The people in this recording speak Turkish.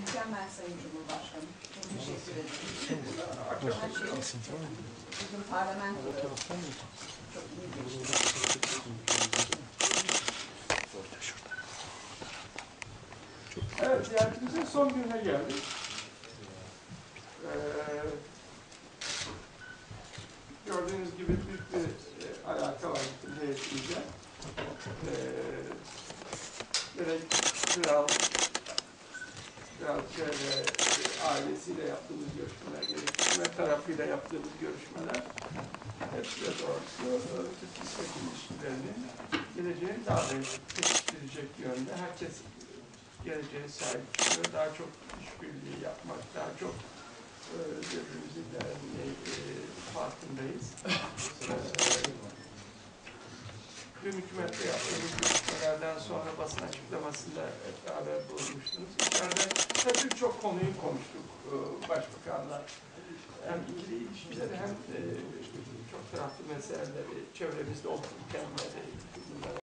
Mükemmel Sayın Cumhurbaşkanım. Çok teşekkür ederim. Her şey bizim parlamento çok iyi geçti. Evet, ziyaretimizin son gününe geldik. Ee, gördüğünüz gibi büyük bir e, alaka var bütün heyetimizle. Ee, gerek kral, kraliçe ve e, ailesiyle yaptığımız görüşmeler, gerek hükümet tarafıyla yaptığımız görüşmeler hepsi de doğrusu Türk-İsveç ilişkilerini geleceğin daha da pekiştirecek yönde. Herkes geleceğe sahip çıkıyor. Daha çok işbirliği yapmak, daha çok e, birbirimizin değerini e, farkındayız. Dün hükümette yaptığımız görüşmelerden sonra basın açıklamasında beraber bulunmuştunuz. İçeride tabii çok konuyu konuştuk e, başbakanla. Hem ikili ilişkileri hem e, çok taraflı meseleleri, çevremizde bitenleri, bunlara